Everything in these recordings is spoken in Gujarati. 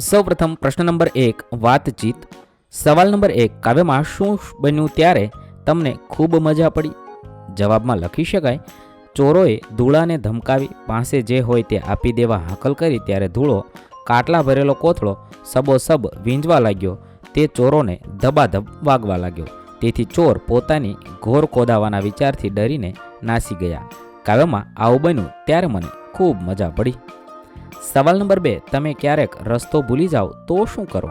સૌપ્રથમ પ્રશ્ન નંબર એક, વાતચીત. સવાલ નંબર એક, કાવ્યમાં શું બન્યું ત્યારે તમને ખૂબ મજા પડી? જવાબમાં લખી શકાય, ચોરોએ ધૂળાને ધમકાવી, પાસે જે હોય તે આપી દેવા હાકલ કરી, ત્યારે ધૂળો કાટલા ભરેલો કોથળો સબોસબ વીંજવા લાગ્યો. તે ચોરોને ધબાધબ વાગવા લાગ્યો. તેથી ચોર પોતાની ઘોર ખોદાવાના વિચારથી ડરીને નાસી ગયા. કાવ્યમાં આવું બન્યું ત્યારે મને ખૂબ મજા પડી. સવાલ નંબર બે, તમે ક્યારેક રસ્તો ભૂલી જાઓ તો શું કરો?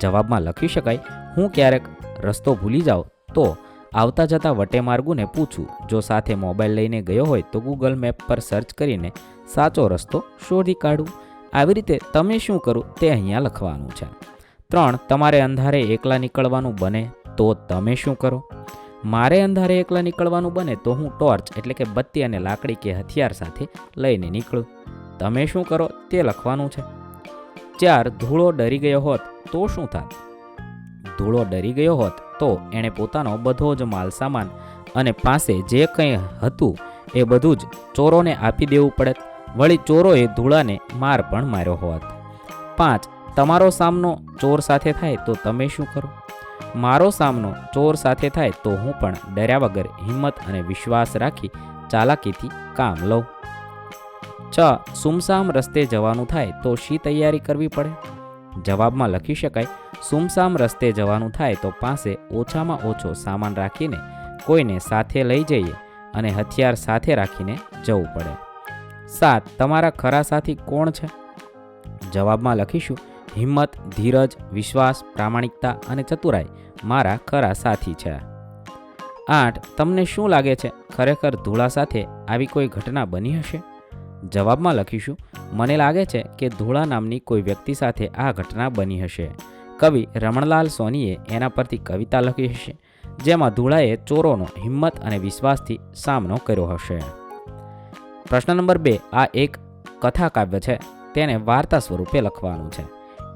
જવાબમાં લખી શકાય, હું ક્યારેક રસ્તો ભૂલી જાઉં તો આવતા જતા વટે માર્ગુને પૂછું. જો સાથે મોબાઈલ લઈને ગયો હોય તો ગૂગલ મેપ પર સર્ચ કરીને સાચો રસ્તો શોધી કાઢું. આવી રીતે તમે શું કરો તે અહીંયા લખવાનું છે. ત્રણ, તમારે અંધારે એકલા નીકળવાનું બને તો તમે શું કરો? મારે અંધારે એકલા નીકળવાનું બને તો હું ટોર્ચ એટલે કે બત્તી અને લાકડી કે હથિયાર સાથે લઈને નીકળું. તમે શું કરો તે લખવાનું છે. ચાર, ધૂળો ડરી ગયો હોત તો શું થાત? ધૂળો ડરી ગયો હોત તો એણે પોતાનો બધો જ માલ સામાન અને પાસે જે કંઈ હતું એ બધું જ ચોરોને આપી દેવું પડે વળી ચોરોએ ધૂળાને માર પણ માર્યો હોત. પાંચ, તમારો સામનો ચોર સાથે થાય તો તમે શું કરો? મારો સામનો ચોર સાથે થાય તો હું પણ ડર્યા વગર હિંમત અને વિશ્વાસ રાખી ચાલાકીથી કામ લઉં. છ સુમસામ રસ્તે જવાનું થાય તો શી તૈયારી કરવી પડે? જવાબમાં લખી શકાય, સુમસામ રસ્તે જવાનું થાય તો પાસે ઓછામાં ઓછો સામાન રાખીને કોઈને સાથે લઈ જઈએ અને હથિયાર સાથે રાખીને જવું પડે. સાત, તમારા ખરા સાથી કોણ છે? જવાબમાં લખીશું, હિંમત, ધીરજ, વિશ્વાસ, પ્રામાણિકતા અને ચતુરાઈ મારા ખરા સાથી છે. આઠ, તમને શું લાગે છે? ખરેખર ધૂળા સાથે આવી કોઈ ઘટના બની હશે? જવાબમાં લખીશું, મને લાગે છે કે ધૂળા નામની કોઈ વ્યક્તિ સાથે આ ઘટના બની હશે. કવિ રમણલાલ સોનીએ એના પરથી કવિતા લખી હશે, જેમાં ધૂળાએ ચોરોનો હિંમત અને વિશ્વાસથી સામનો કર્યો હશે. પ્રશ્ન નંબર બે, આ એક કથા કાવ્ય છે, તેને વાર્તા સ્વરૂપે લખવાનું છે.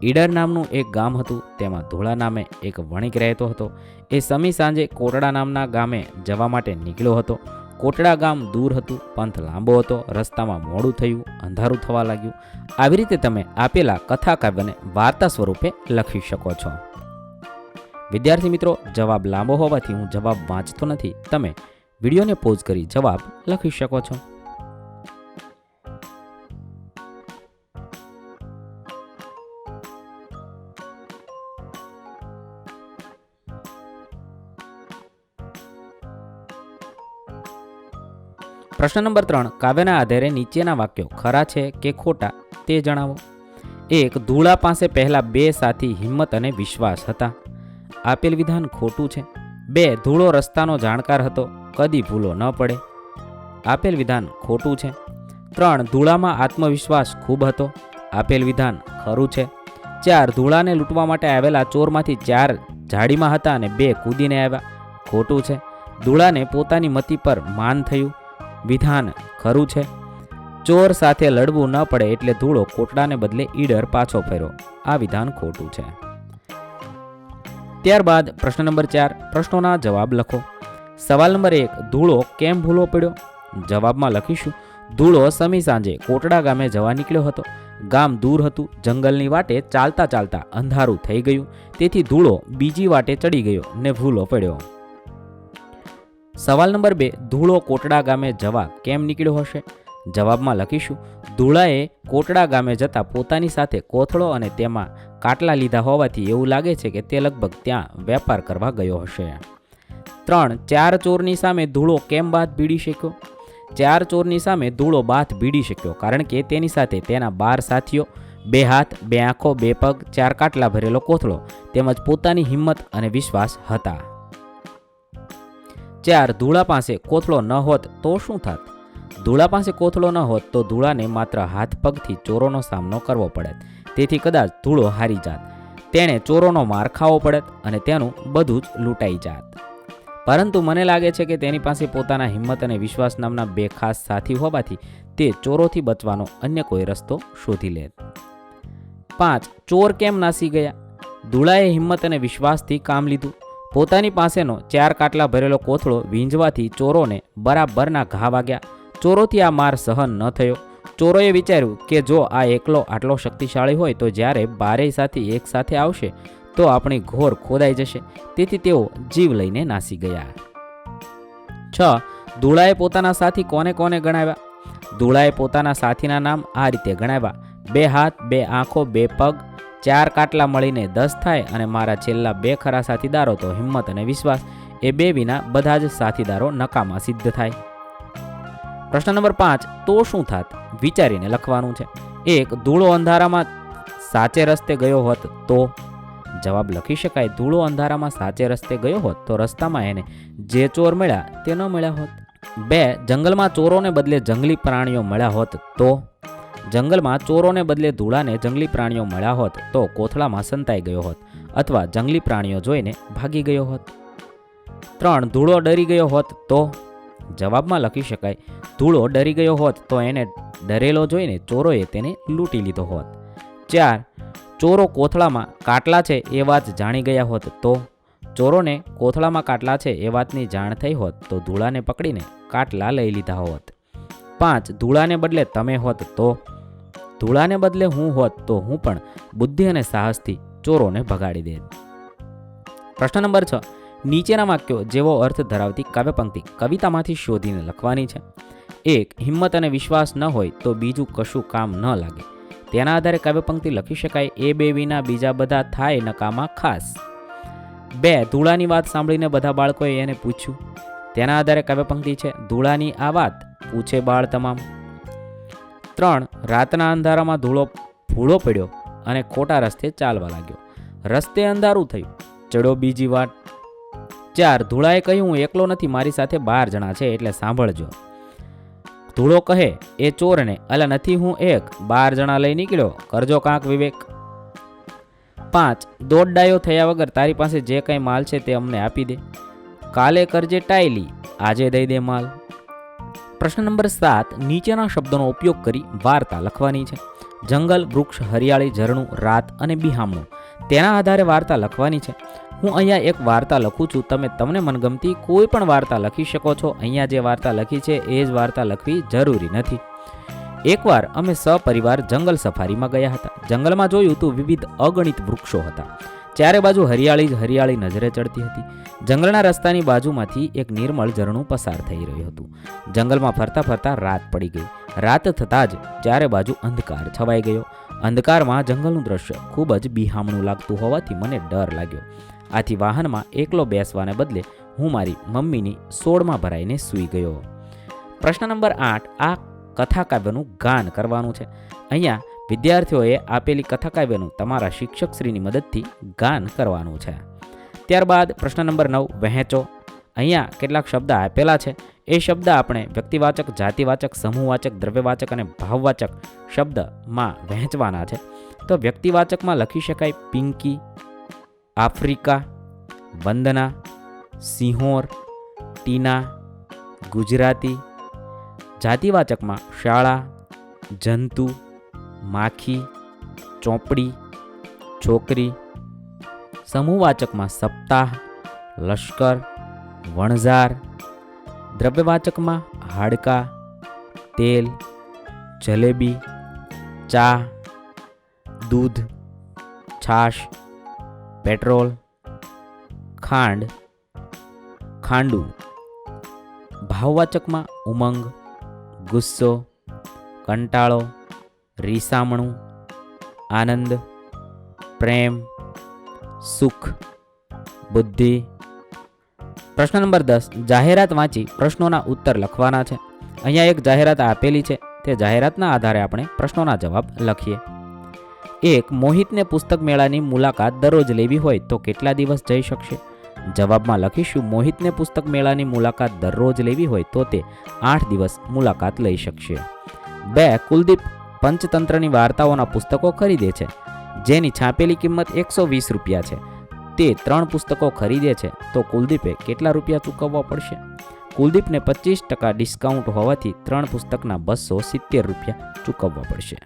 ઈડર નામનું એક ગામ હતું, તેમાં ધોળા નામે એક વણિક રહેતો હતો. એ સમી સાંજે કોટડા નામના ગામે જવા માટે નીકળ્યો હતો. કોટડા ગામ દૂર હતું, પંથ લાંબો હતો, રસ્તામાં મોડું થયું, અંધારું થવા લાગ્યું. આવી રીતે તમે આપેલા કથા કાવ્યને વાર્તા સ્વરૂપે લખી શકો છો. વિદ્યાર્થી મિત્રો, જવાબ લાંબો હોવાથી હું જવાબ વાંચતો નથી. તમે વિડીયોને પોઝ કરી જવાબ લખી શકો છો. પ્રશ્ન નંબર ત્રણ, કાવ્યના આધારે નીચેના વાક્યો ખરા છે કે ખોટા તે જણાવો. એક, ધૂળા પાસે પહેલા બે સાથી હિંમત અને વિશ્વાસ હતા. આપેલ વિધાન ખોટું છે. બે, ધૂળો રસ્તાનો જાણકાર હતો, કદી ભૂલો ન પડે. આપેલ વિધાન ખોટું છે. ત્રણ, ધૂળામાં આત્મવિશ્વાસ ખૂબ હતો. આપેલ વિધાન ખરું છે. ચાર, ધૂળાને લૂંટવા માટે આવેલા ચોરમાંથી ચાર જાડીમાં હતા અને બે કૂદીને આવ્યા. ખોટું છે. ધૂળાને પોતાની મતિ પર માન થયું. વિધાન ખરું છે? ચોર સાથે લડવું ન પડે એટલે ધૂળો કોટડાને બદલે ઈડર પાછો ફેરો. આ વિધાન ખોટું છે. ત્યારબાદ પ્રશ્ન નંબર ચાર, પ્રશ્નોના જવાબ લખો. સવાલ નંબર એક, ધૂળો કેમ ભૂલો પડ્યો? જવાબમાં લખીશું. ધૂળો સમી સાંજે કોટડા ગામે જવા નીકળ્યો હતો. ગામ દૂર હતું. જંગલની વાટે ચાલતા ચાલતા અંધારું થઈ ગયું. તેથી ધૂળો બીજી વાટે ચડી ગયો ને ભૂલો પડ્યો. સવાલ નંબર બે, ધૂળો કોટડા ગામે જવા કેમ નીકળ્યો હશે? જવાબમાં લખીશું, ધૂળાએ કોટડા ગામે જતા પોતાની સાથે કોથળો અને તેમાં કાટલા લીધા હોવાથી એવું લાગે છે કે તે લગભગ ત્યાં વેપાર કરવા ગયો હશે. ત્રણ, ચાર ચોરની સામે ધૂળો કેમ બાદ ભીડી શક્યો? ચાર ચોરની સામે ધૂળો બાથ ભીડી શક્યો કારણ કે તેની સાથે તેના બાર સાથીઓ, બે હાથ, બે આંખો, બે પગ, ચાર કાટલા ભરેલો કોથળો તેમજ પોતાની હિંમત અને વિશ્વાસ હતા. ચાર ધૂળા પાસે કોથળો ન હોત તો શું થાત? ધૂળા પાસે કોથળો ન હોત તો ધૂળાને માત્ર હાથ પગથી ચોરોનો સામનો કરવો પડે તેથી કદાચ ધૂળો હારી જાત. તેણે ચોરોનો માર ખાવો પડત અને તેનું બધું જ લૂંટાઈ જાત. પરંતુ મને લાગે છે કે તેની પાસે પોતાના હિંમત અને વિશ્વાસ નામના બે ખાસ સાથી હોવાથી તે ચોરોથી બચવાનો અન્ય કોઈ રસ્તો શોધી લે પાંચ. ચોર કેમ નાસી ગયા? ધૂળાએ હિંમત અને વિશ્વાસથી કામ લીધું. પોતાની પાસેનો ચાર કાટલા ભરેલો કોથળો વીંજવાથી ચોરોને બરાબરના ઘા વાગ્યા. ચોરોથી આ માર સહન ન થયો. ચોરોએ વિચાર્યું કે જો આ એકલો આટલો શક્તિશાળી હોય તો જ્યારે બારેય સાથી એક સાથે આવશે, તો આપણી ઘોર ખોદાઈ જશે. તેથી તેઓ જીવ લઈને નાસી ગયા. છ. ધૂળાએ પોતાના સાથી કોને કોને ગણાવ્યા? ધૂળાએ પોતાના સાથીના નામ આ રીતે ગણાવ્યા. બે હાથ, બે આંખો, બે પગ ચાર કાટલા મળીને દસ થાય અને મારા છેલ્લા બે ખરા સાથીદારો તો હિંમત અને વિશ્વાસ, એ બે વિના બધા જ સાથીદારો નકામા સિદ્ધ થાય. પ્રશ્ન નંબર પાંચ, તો શું થાત? વિચારીને લખવાનું છે. એક, ધૂળો અંધારામાં સાચે રસ્તે ગયો હોત તો? જવાબ લખી શકાય, ધૂળો અંધારામાં સાચે રસ્તે ગયો હોત તો રસ્તામાં એને જે ચોર મળ્યા તે ન મળ્યા હોત. બે, જંગલમાં ચોરોને બદલે જંગલી પ્રાણીઓ મળ્યા હોત તો? જંગલમાં ચોરોને બદલે ધૂળાને જંગલી પ્રાણીઓ મળ્યા હોત તો કોથળામાં સંતાઈ ગયો હોત અથવા જંગલી પ્રાણીઓ જોઈને ભાગી ગયો હોત. ત્રણ, ધૂળો ડરી ગયો હોત તો? જવાબમાં લખી શકાય, ધૂળો ડરી ગયો હોત તો એને ડરેલો જોઈને ચોરોએ તેને લૂંટી લીધો હોત. ચાર, ચોરો કોથળામાં કાટલા છે એ વાત જાણી ગયા હોત તો? ચોરોને કોથળામાં કાટલા છે એ વાતની જાણ થઈ હોત તો ધૂળાને પકડીને કાટલા લઈ લીધા હોત. પાંચ, ધૂળાને બદલે તમે હોત તો? ધૂળાને બદલે હું હોત તો હું પણ બુદ્ધિ અને સાહસથી ચોરોને ભગાડી દેત. પ્રશ્ન નંબર છ. નીચેના વાક્યો જેવો અર્થ ધરાવતી કાવ્યપંક્તિ કવિતામાંથી શોધીને લખવાની છે. એક, હિંમત અને વિશ્વાસ ન હોય તો બીજું કશું કામ ન લાગે. તેના આધારે કાવ્યપંક્તિ લખી શકાય, એ બે વિના બીજા બધા થાય નકામા ખાસ. બે, ધૂળાની વાત સાંભળીને બધા બાળકોએ એને પૂછ્યું. તેના આધારે કાવ્યપંક્તિ છે, ધૂળાની આ વાત પૂછે બાળ તમામ. ત્રણ રાતના અંધારામાં ધૂળો ભૂળો પડ્યો અને ખોટા રસ્તે ચાલવા લાગ્યો. રસ્તે અંધારું થયું. ચડ્યો બીજી વાત ચાર, ધૂળાએ કહ્યું, હું એકલો નથી, મારી સાથે બાર જણા છે, એટલે સાંભળજો. ધૂળો કહે, એ ચોરને, અલા નથી, હું એક. બાર જણા લઈ નીકળ્યો. કરજો કાંક વિવેક. પાંચ દોઢ ડાયો થયા વગર તારી પાસે જે કંઈ માલ છે તે અમને આપી દે. કાલે કરજે ટાયલી. આજે દઈ દે માલ. પ્રશ્ન નંબર સાત, નીચેના શબ્દોનો ઉપયોગ કરી વાર્તા લખવાની છે. જંગલ, વૃક્ષ, હરિયાળી, ઝરણું, રાત અને બિહામણું, તેના આધારે વાર્તા લખવાની છે. હું અહીંયા એક વાર્તા લખું છું. તમે તમને મનગમતી કોઈ પણ વાર્તા લખી શકો છો. અહીંયા જે વાર્તા લખી છે, એ જ વાર્તા લખવી જરૂરી નથી. એકવાર અમે સપરિવાર જંગલ સફારીમાં ગયા હતા. જંગલમાં જોયું તો વિવિધ અગણિત વૃક્ષો હતા. ચારે બાજુ હરિયાળી જ હરિયાળી નજરે ચડતી હતી. જંગલના રસ્તાની બાજુમાંથી એક નિર્મળ ઝરણું પસાર થઈ રહ્યું હતું. જંગલમાં ફરતા ફરતા રાત પડી ગઈ. રાત થતાં જ ચારે બાજુ અંધકાર છવાઈ ગયો. અંધકારમાં જંગલનું દ્રશ્ય ખૂબ જ બિહામણું લાગતું હોવાથી મને ડર લાગ્યો. આથી વાહનમાં એકલો બેસવાને બદલે હું મારી મમ્મીની સોળમાં ભરાઈને સૂઈ ગયો. પ્રશ્ન નંબર આઠ, આ કથાકાવ્યનું ગાન કરવાનું છે. અહીંયા વિદ્યાર્થીઓએ આપેલી કથાકાવ્યનું તમારા શિક્ષકશ્રીની મદદથી ગાન કરવાનું છે. ત્યારબાદ પ્રશ્ન નંબર નવ, વહેંચો. અહીંયા કેટલાક શબ્દ આપેલા છે. એ શબ્દ આપણે વ્યક્તિવાચક, જાતિવાચક, સમૂહવાચક, દ્રવ્યવાચક અને ભાવવાચક શબ્દમાં વહેંચવાના છે. તો વ્યક્તિવાચકમાં લખી શકાય પિંકી, આફ્રિકા, વંદના, સિંહોર, ટીના, ગુજરાતી. જાતિવાચકમાં શાળા, જંતુ માખી, ચોપડી, છોકરી, સમૂહવાચકમાં સપ્તાહ, લશ્કર, વણઝાર, દ્રવ્યવાચકમાં હાડકા, તેલ, જલેબી, ચા, દૂધ, છાશ, પેટ્રોલ, ખાંડ, ખાંડુ. ભાવવાચકમાં ઉમંગ, ગુસ્સો, કંટાળો રીસામણું, આનંદ, પ્રેમ, સુખ, બુદ્ધિ. પ્રશ્ન નંબર દસ, જાહેરાત વાંચી પ્રશ્નોના ઉત્તર લખવાના છે. અહીંયા એક જાહેરાત આપેલી છે, તે જાહેરાતના આધારે આપણે પ્રશ્નોના જવાબ લખીએ. એક, મોહિતને પુસ્તક મેળાની મુલાકાત દરરોજ લેવી હોય તો કેટલા દિવસ જઈ શકશે? જવાબમાં લખીશું, મોહિતને પુસ્તક મેળાની મુલાકાત દરરોજ લેવી હોય તો તે આઠ દિવસ મુલાકાત લઈ શકશે. બે, કુલદીપ પંચતંત્રની વાર્તાઓના પુસ્તકો ખરીદે છે, જેની છાપેલી કિંમત એકસો વીસ રૂપિયા છે. તે ત્રણ પુસ્તકો ખરીદે છે, તો કુલદીપે કેટલા રૂપિયા ચૂકવવા પડશે? કુલદીપને પચીસ ટકા ડિસ્કાઉન્ટ હોવાથી ત્રણ પુસ્તકના બસો સિત્તેર રૂપિયા ચૂકવવા પડશે.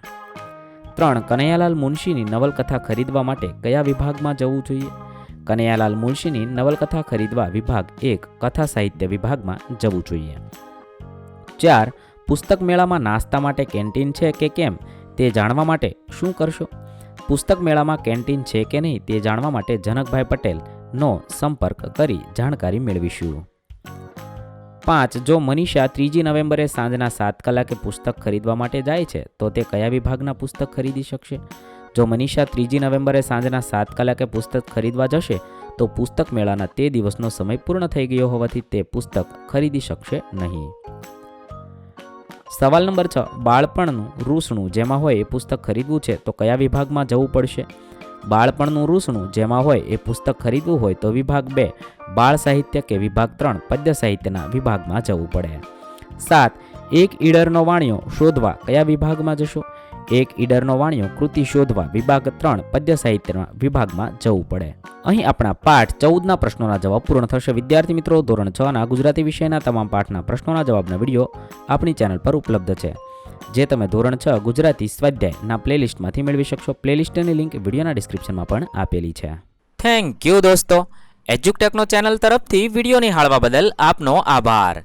ત્રણ, કનૈયાલાલ મુનશીની નવલકથા ખરીદવા માટે કયા વિભાગમાં જવું જોઈએ? કનૈયાલાલ મુનશીની નવલકથા ખરીદવા વિભાગ એક કથા સાહિત્ય વિભાગમાં જવું જોઈએ. ચાર પુસ્તક મેળામાં નાસ્તા માટે કેન્ટીન છે કે કેમ તે જાણવા માટે શું કરશો? પુસ્તક મેળામાં કેન્ટીન છે કે નહીં તે જાણવા માટે જનકભાઈ પટેલનો સંપર્ક કરી જાણકારી મેળવીશું. પાંચ, જો મનીષા ત્રીજી નવેમ્બરે સાંજના સાત કલાકે પુસ્તક ખરીદવા માટે જાય છે, તો તે કયા વિભાગના પુસ્તક ખરીદી શકશે? જો મનીષા ત્રીજી નવેમ્બરે સાંજના સાત કલાકે પુસ્તક ખરીદવા જશે, તો પુસ્તક મેળાના તે દિવસનો સમય પૂર્ણ થઈ ગયો હોવાથી તે પુસ્તક ખરીદી શકશે નહીં. સવાલ નંબર છ, બાળપણનું રૂસણું જેમાં હોય એ પુસ્તક ખરીદવું છે તો કયા વિભાગમાં જવું પડશે? બાળપણનું રૂસણું જેમાં હોય એ પુસ્તક ખરીદવું હોય તો વિભાગ બે, બાળ સાહિત્ય કે વિભાગ ત્રણ, પદ્ય સાહિત્યના વિભાગમાં જવું પડે. સાત, એક ઈડરનો વાણિયો શોધવા કયા વિભાગમાં જશો? એક ઈડરનો વાણિયો કૃતિ શોધવા વિભાગ ત્રણ પદ્ય સાહિત્યના વિભાગમાં જવું પડે. અહીં આપણા પાઠ ચૌદના પ્રશ્નોના જવાબ પૂર્ણ થશે. વિદ્યાર્થી મિત્રો, ધોરણ છ ના ગુજરાતી વિષયના તમામ પાઠના પ્રશ્નોના જવાબના વીડિયો આપણી ચેનલ પર ઉપલબ્ધ છે. જે તમે ધોરણ છ ગુજરાતી સ્વાધ્યાયના પ્લેલિસ્ટમાંથી મેળવી શકશો. પ્લેલિસ્ટની લિંક વિડીયોના ડિસ્ક્રિપ્શનમાં પણ આપેલી છે. થેન્ક યુ દોસ્તો. એજ્યુકટેકનો ચેનલ તરફથી વીડિયો નિહાળવા બદલ આપનો આભાર.